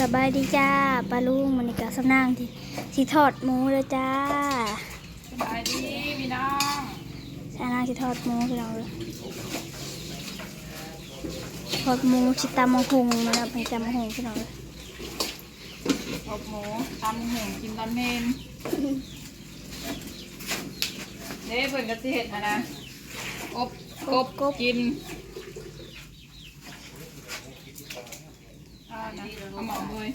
สบายดีจ้าปลาลุงมันนี่กะสำนางที่ที่ทอดหมูเลยจ้าสบายดีพี่น้องสำนางที่ทอดหมูพี่น้องเลยทอดหมูชิตามะฮุงมันเอาไปตามะฮุงพี่น้องเลยอบหมูตำหูกินตอนเมนเด้เพิ่นก็สิเฮ็ดอะนะอบกบกินอ่านะ เอาหมอเลย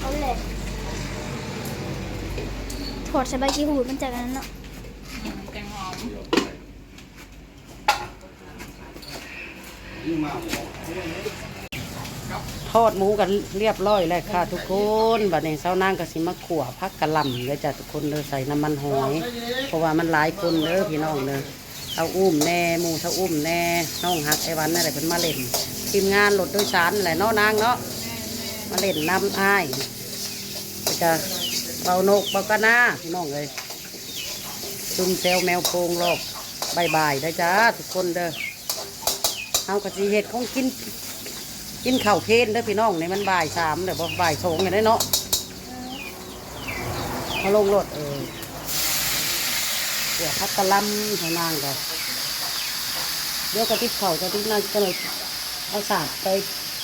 เอาเลยทอดใส่ใบกีหูดมันจากอันนั้นเนาะอืมแกงหอม ทอดหมูกันเรียบร้อยแล้วค่ะทุกคนบัดนี้เช้านางก็สิมาขั่วพักกะหล่ำเลยจ้ะทุกคนเลยใส่น้ำมันหอย เพราะว่ามันหลายคนเด้อพี่น้องเด้อเท้าอุ้มแน่หมูเท้าอุ้มแน่น้องหักไอ้วันนั่นแหละเป็นมาเล่นทีมงานรถโดยสารนั่นแหละเนาะนางเนาะมาเล่นน้ำอ้ายแล้วก็เบานกเบากะนาพี่น้องเลยซุ่มแซวแมวโพงรอบบ่ายได้จ้าทุกคนเด้อเฮากะสิเฮ็ดของกิน กินข้าวเพลนเด้อพี่น้องในมันบ่ายสามเดี๋ยวบ่ายสองอย่างได้เนาะมาลงรถเออเดี๋ยวพักกะลำทางนางก่อนเดี๋ยวกระติบเข่ากระติบนั่งก็เลยเอาสาดไป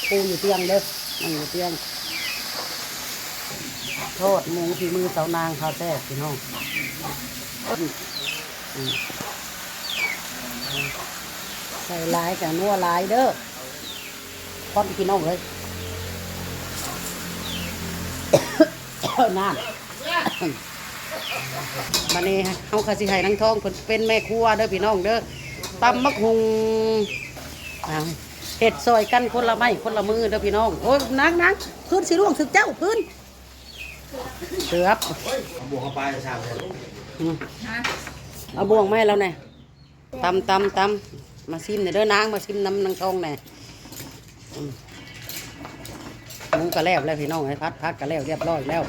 ปูอยู่เตียงเด้อนั่งอยู่เตียง โทษมูที่มือเสานางเขาแท้พี่น้องใส่ลายกับนัวลายเด้อ พอดพี่น้องเลยน้ำมาเนี่เขาคาสิให้นังทองเพิ่นเป็นแม่ครัวเด้อพี่น้องเด้อตำมักหุงอ่าเห็ดซอยกันคนละไม้คนละมือเด้อพี่น้องโอ้ยนักนักพื้นสิร่วงถึกเจ้าพื้นเสือบบวกเข้าไปสามเลยอืมนะเอาบ่วงมาให้เราแน่ตำตำตำมาซิมหน่อยเด้อนางมาซิมน้ำนางทองแน่อืม หมูกระแล้วแล้วพี่น้องไอ้พัดพัดกระแล้วเรียบร้อยแล้ว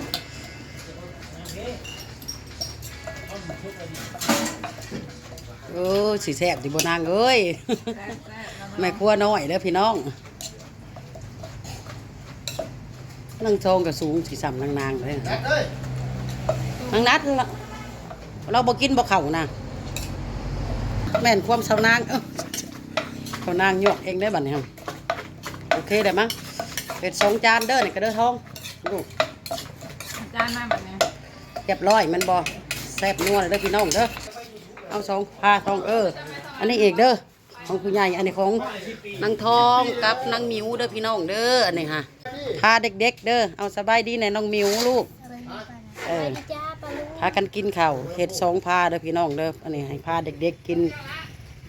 โอ้ยสีแซ่บดิบนางเอ้ยแซ่บแซ่บแล้วแม่ครัวน้อยเด้อพี่น้องนางทองกับสูงสีสัมนางนางเลยนัดเอ้ยนางนัดเราเราบ่กินบ่เข่านะแม่นความเสานางเอ้าเสานางยกเองได้บัดนี้ครับ โอเคได้มั้งเป็ดสองจานเด้อนี่ก็เด้อทองลูกจานมาแบบนี้เรียบร้อยมันบ่แซ่บนัวเลยเด้อพี่น้องเด้อเอาสองพาทองเออ อันนี้เอกเด้อของผู้ใหญ่อันนี้ของนางทองกับนางหมิวเด้อพี่น้องเด้ออันนี้ฮะพาเด็ก ๆ เด้อเอาสบายดีแน่น้องหมิวลูกเออจ้าปลาลุงพากันกินข้าวเห็ดสองพาเด้อพี่น้องเด้ออันนี้ให้พาเด็ก ๆ กิน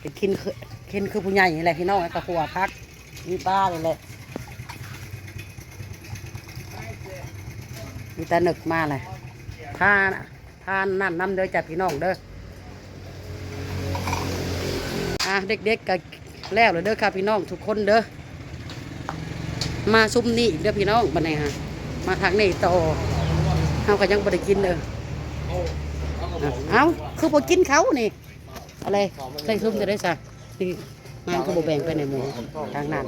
ไปกินคือกินคือผู้ใหญ่นี่แหละพี่น้องให้กับหัวพัก มีป้าเลยแหละมีตาหนึกมาเลยพาพานั่นน้ำเด้อจัดพี่น้องเด้ออะเด็กๆก็แล้วเลยเด้อค่ะพี่น้องทุกคนเด้อมาซุ่มนี่เด้อพี่น้องบันไดฮะมาทางนี้ต่อเฮาก็ยังบ่ได้กินเด้อเอาคือบ่กินเขานี่อะไรใส่ซุ่มจะได้ซะนี่ งานก็บ่แบ่งไปในหมู่ทางนั้น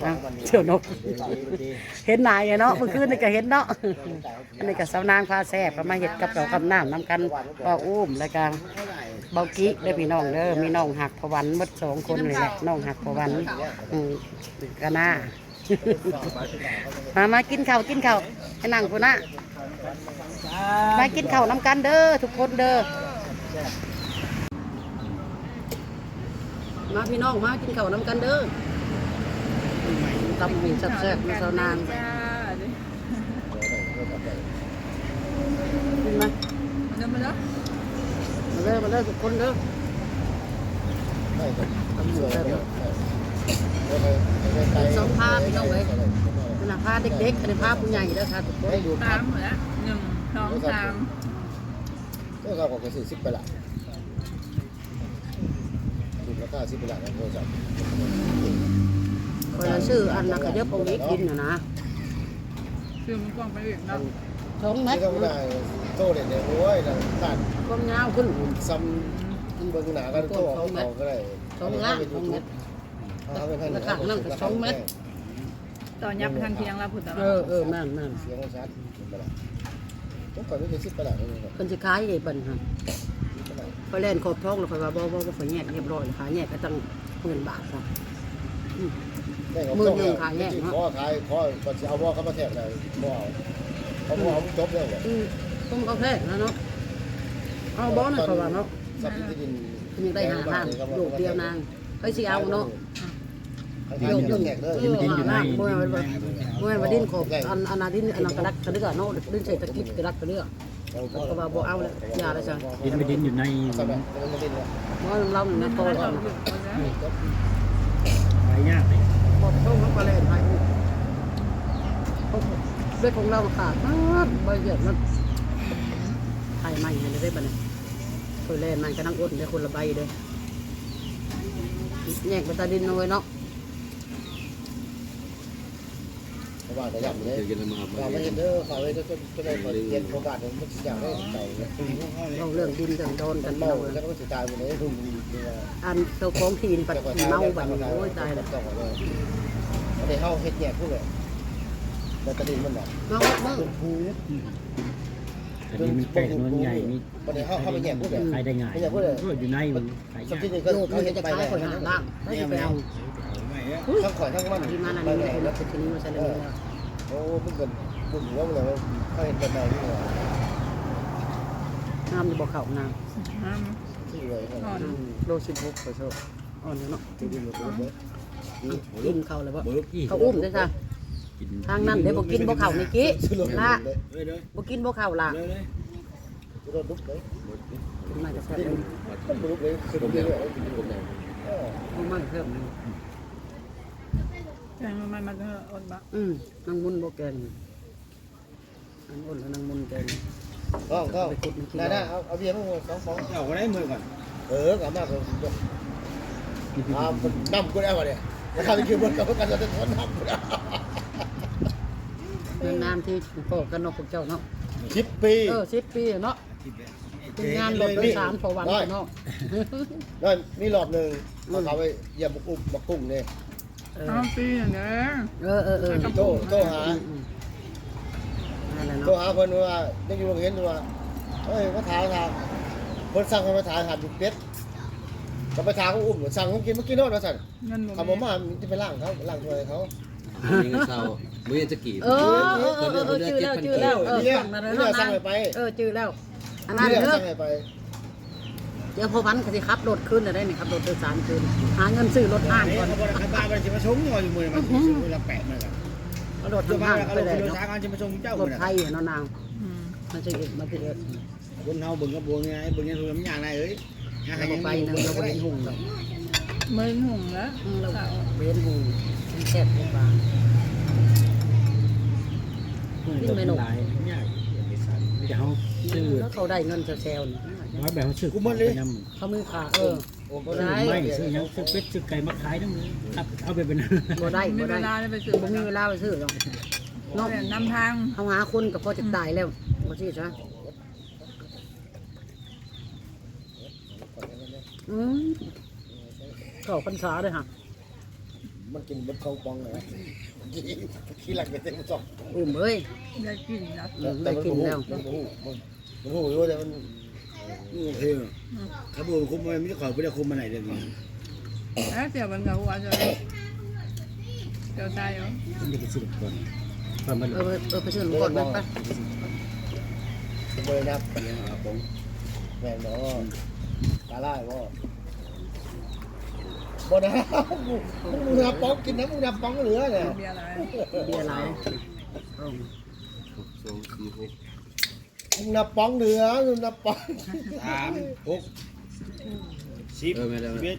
เอ้าเสี่ยวนก เห็นนายอะเนาะเมื่อคืนนี่ก็เห็นเนาะอันนี้ก็สาวนางพาแซ่บก็มาเฮ็ดกับเราวกับน้ำนำกันเบาอุ้มแล้วก็เบากี้เด้อพี่น้องเด้อมีน้องหักพวันหมดสองคนเลยแหละน้องหักพวันอืมก็น่ามามากินข้าวกินข้าวให้นั่งพุ่นนะมากินข้าวน้ำกันเด้อทุกคนเด้อ มาพี่น้องมากินข้าวน้ำกันเด้อตำหมูแซ่บๆมาเซานางจ้าขึ้นมาเดินมาแล้วมาเด้อมาเด้อทุกคนเด้อได้ครับทำอยู่แล้วสองพาพี่น้องเลยเป็นพาเด็กๆเป็นพาผู้ใหญ่เด้อค่ะทุกคนสามหมดแล้วหนึ่งสองสามก็เราบอกกระสือสิบไปละ สิบแล้วก็สิบไปละแล้วโทรศัพท์ขคนละชื่ออันนะก็เยอะปงนี้กินนะนะคือมันกว้างไปอีกเนาะสองเม็ดนี่ก็ไม่ได้โตเด็ดเนี่ยโอ้ยนั่นตัดก็ยาวขึ้นซ้ำกินเบิ่งหนากันโตเอาเอาก็ได้สองล้านสองเม็ดเอาไปให้ราคานั่งก็สองเม็ดตอนยับไปทางเคียงเราผุดแต่เออเออแม่นแม่นเสียงชัดไปละต้องก่อนไม่ได้สิบไปละนี่ครับคนสิขายไอ้บันฮะไปละ พอเล่นครบท้องแล้วค่อยว่าบ่บ่บ่ค่อยแยกเรียบร้อยขายแยกก็ตั้งหมื่นบาทครับได้ครับมือหนึ่งขายแยกเนอะขอขายขอก่อนจะเอาว่าเขามาแทกเลยบ่เอาเขาบ่เอาจบแล้วอืมต้องเขาแพงนะเนาะเอาบ่นะเขาว่าเนาะสับที่ดินคือยังได้หาทางลูกเดียวนางไปสิเอาเนาะโยโยกกโยยุ่กงแขกเลยเออหาล่างบ่แม่นว่าบ่แม่นว่าดินขอบอันอันนาดินอันนั้นกระดักกระเดือเนาะดินเศรษฐกิจกระดักกระเดือ ก็ว่าบ่เอาแล้วอย่าแล้วจ้ะดินไม่ดินอยู่ในบแบบมันดินแล้วบ่เรานี่นะโตแล้วนะหายากเลยบ่ต้องมันก็เล่นให้เรื่องของเราขาดมากบ่เยอะมันไทยใหม่ให้ได้บัดนี้เคยเล่นมันก็นั่งอดได้คนละใบเด้อแยกไปตาดินเอาไว้เนาะ เพ ราะว่าจะยับเลยฝากไว้เด้อฝากไว้ก็ก็ได้เรียนโอกาสมันอยากได้เก่าเลยเราเรื่องดินเรื่องโดนมักันนเมาเมาแล้วก็สิตายหมดเลยรุ่นนี้นี่ว่าอันเจ้าของที่นี่ปัดเมาบัดนี้โอ้ยตายแล้วต้องเลยอันนี้เฮาเฮ็ดแยกผู้เลยแต่ตะดินมันน่ะเมาเมาหูแต่นี่มันใกล้ถนนใหญ่นี่ประเดี๋ยวเฮาเฮาไปแยกผู้เลยขายได้ง่ายก็อยู่ในมันขายสักยากที่นี่ก็โลกเขามันเฮ็ดจะไปขายแล้วคนหาล่างไม่ไปเอา ทั้งข่อยทั้งมันที่มานั่นนี่คนละทีนี้มาใช้เลยโอ้เพิ่งเกิดบุญหัวมันเลยเขาเห็นกันได้นี่ว่าน้ำจะบอกเขาน้ที่เลยำโลสิบหกไปโซ่อ่อนเนาะที่ดินหมดเลยกินเขาเลยว่าเบิกอีกเขาอุ้มได้จ้ะทางนั้นเดี๋ยวบอกกินบอกเขานี่กี้ละเลยเลยบอกกินบอกเขาละเลยเลยรถลุกเลยมาจะแซ่บเลยมันลุกเลย คือลุกเลยกินคนไหนเอามาเพิ่มแต่มันมันก็อดบะอืมนางมุนบอกแกงนางมุนแล้วนางมุนแกงก็ก็ได้ได้เอาเอาเบียร์มาสองฟองเอาก็ได้มือก่อนเออกลับมาก็อ่าน้ำกูได้ป่ะเนี่ยราคาที่คือบนกับกันจะเป็นคนน้ำกูได้นานที่พ่อกันเนาะพวกเจ้าเนาะสิบปีเออสิบปีเนาะเป็นงานรถโดยสารพอวันเนาะนั่นมีรอบหนึ่งมาเขาไปเหยียบบุกอุ้มบักกุ้งเนี่ย เอออ้าวปีอย่างเงี้ยเออเออเออโตโตหานั่นแหละโทรเนาะหาเพิ่นว่าได้อยู่โรงเรียนว่าเอ้ยมาถามถามเพิ่นสั่งให้มาถามหาดุเป็ดก็ไปถามเขาอุ้มสั่งเขากินเมื่อกี้โนอนว่าสั่นเงินบ่คำว่ามามันจะไปล้างเขาล้างถ้วยเขายังเศร้าไม่ยังจะกี่เออเออเออเออชื่อแล้วชื่อแล้วเออเนี่ยสั่งมาเลยนี่เนาะสั่งนางให้ไปเออชื่อแล้วอันนั้นนี่เด้อสั่งให้ไป เดี๋ยวพอวันก็สิขับรถขึ้นได้นี่ขับรถโดยสารขึ้นหาเงินซื้อรถห้างก่อนเขาบอกบ้านมันจะมาชมอยู่มือมันซื้อละแปะมาครับเอารถเดี๋ยวทำมาห้างเขาไปลงเลยโดยเนาะสารกันจะมาชมเจ้ารถไทยเนาะนางอืมมันจะเอ็ดมันจะเอ็ดคนเฮาเบิ่งกับบัวไงเบิ่งยังรวมอย่างไรเอ้ยเราบ่ไปนะเราบ่เห็นหุ่งดอกเมื่อหุ่งแล้วอืมเราบ่เห็นหุ่งมันแซ่บกว่าหลายยากเดี๋ยวเขาซื้อแล้วเขาได้เงินแซวๆ นี่ว่าแบบเขาซื้อกูหมดเลยเขามีขาเออโอ้โหได้ไม่ซื้อยังซื้อเป็ดซื้อไก่มาขายนั่นเลยครับเอาไปเป็นบ่ได้มีบ่เวได้ลาไปซื้อบ่มีเวลาไปซื้อหรอกเนาะนำทางเขาหาคนก็พอจะตายแล้วบ่สิซะอืมเข้าพรรษาเลยฮะมันกินบดเขาปองเลยขี้หลักไปเต็มสองอุ้มเอ้ยได้กินนะแต่มันหูมันหูมันหูอยู่แต่มัน โอเคเขาบอกคุมไม่ได้ขอไม่ได้คุมมาไหนเลยนี่แล้วเดี๋ยวมันก็หัวจะเดี๋ยวตายเหรอมันจะซื้อก่อนก่อนมันเออเออไปซื้อหนูก่อนไปไปเบยนับแม่นบ่ตาล่าบ่บ่นะมึงนับป้องกินนะมึงนับป้องเหลือเนี่ยเบียร์อะไรเบียร์หลายเออสองสี่หกมึง นับป้องเหลือมึงนับป้องสามหกสิบเออไม่ได้สิบไม่เอ็ด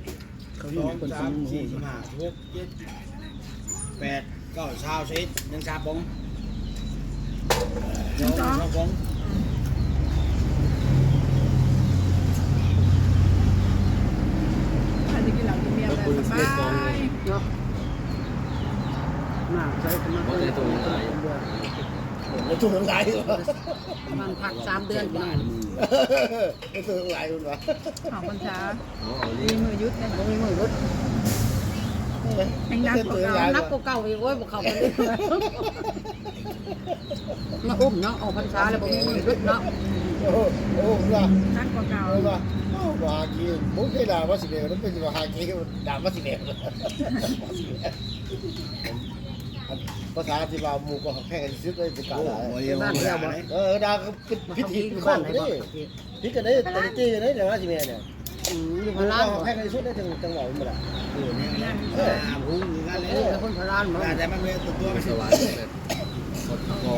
เขาสอยู่องในคนสาสมมสี่สิบห้าหกเจ็ดแปดเก้าชาวสิบหนึ่งชาบงสองชาบงใครจะกินเหล้ากินเบียร์อะไรสบาย เนาะ มาใช้ประมาณ บ่ได้ตัวใหญ่ มันตัวทั้งหลายว่ะประมาณพักสามเดือนพี่น้องมันตัวทั้งหลายมันวะออกพรรษาเอาเอามีนี่มือยุดกันบ่มีมือรถยังนักกว่าเก่านักกว่าเก่าอีกโอ้ยบ่เข้ากันเลยมาอุ้มเนาะออกพรรษาแล้วบ่มีมือรถเนาะโอ้โหโอ้โหว่ะนักกว่าเก่าเอาว่ะเอาว่าหากินมุกให้ด่าว่าสิเบลนั่นเป็นว่าหากินด่าว่าสิเบล ภาษาที่ว่าหมู่ก็แข่งกันซื้อเลยเป็นกาโอ้รด่าโหเยี่ยมมากเลยเออด่าก็เป็นพิธีอยู่ข้อบ้านนไหนนี่บ่พิธีกันได้แต่ตีกันได้แต่ว่าสิเบลเนี่ยอืมอยู่หพมู่ลานก็บ่แข่งกันซื้อได้จังจังหวะมันละโอ้เนี่ยนะอ่าพุ่งอย่างนั้นเลเอยอคนพลานบ่แต่มันเป็นตัวไม่สสววรยรค์แบบกดคอ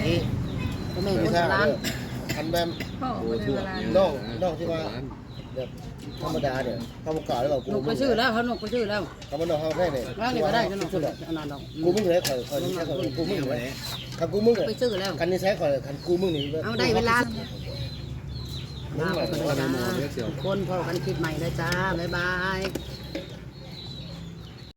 นี่ก็แม่คไม่นใช่พลาน อันแบบพ่อโอ้เป็นทั่วเวลาน้องน้องที่ว่าแบบธรรมดาเนี่ยเขาประกาศแล้วเรากูนกไปชื่อแล้วเขานกไปชื่อแล้วเขามันน้องเขาได้เนี่ยแล้วนี่ก็ได้จะนกสุดอันนั้นดอกกูมึงเลยคอยคอยใช้คอยกูมึงเนี่ยเลมายเลยคันกูมึงเลยไปชื่อแล้วคันนี้ใช้คอยคันกูมึงนี่เอาได้เวลามึงลาใหม่ไปกันเลยจ้าคนพอกันคลิปใหม่เลยจ้าบ๊ายบาย